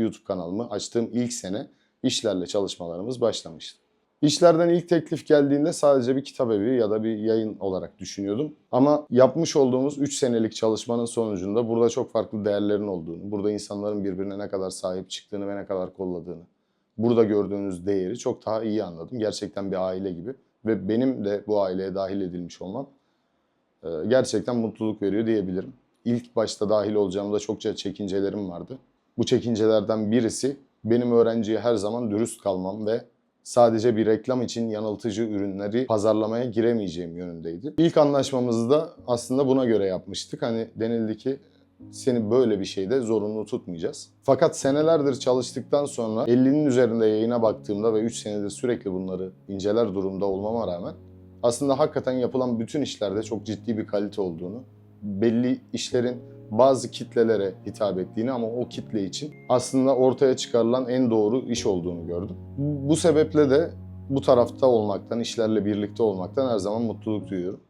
YouTube kanalımı açtığım ilk sene işlerle çalışmalarımız başlamıştı. İşlerden ilk teklif geldiğinde sadece bir kitap evi ya da bir yayın olarak düşünüyordum. Ama yapmış olduğumuz 3 senelik çalışmanın sonucunda burada çok farklı değerlerin olduğunu, burada insanların birbirine ne kadar sahip çıktığını ve ne kadar kolladığını, burada gördüğünüz değeri çok daha iyi anladım. Gerçekten bir aile gibi ve benim de bu aileye dahil edilmiş olmam e, gerçekten mutluluk veriyor diyebilirim. İlk başta dahil olacağımda çokça çekincelerim vardı. Bu çekincelerden birisi benim öğrenciye her zaman dürüst kalmam ve sadece bir reklam için yanıltıcı ürünleri pazarlamaya giremeyeceğim yönündeydi. İlk anlaşmamızı da aslında buna göre yapmıştık. Hani denildi ki seni böyle bir şeyde zorunlu tutmayacağız. Fakat senelerdir çalıştıktan sonra 50'nin üzerinde yayına baktığımda ve 3 senedir sürekli bunları inceler durumda olmama rağmen aslında hakikaten yapılan bütün işlerde çok ciddi bir kalite olduğunu, belli işlerin bazı kitlelere hitap ettiğini ama o kitle için aslında ortaya çıkarılan en doğru iş olduğunu gördüm. Bu sebeple de bu tarafta olmaktan, işlerle birlikte olmaktan her zaman mutluluk duyuyorum.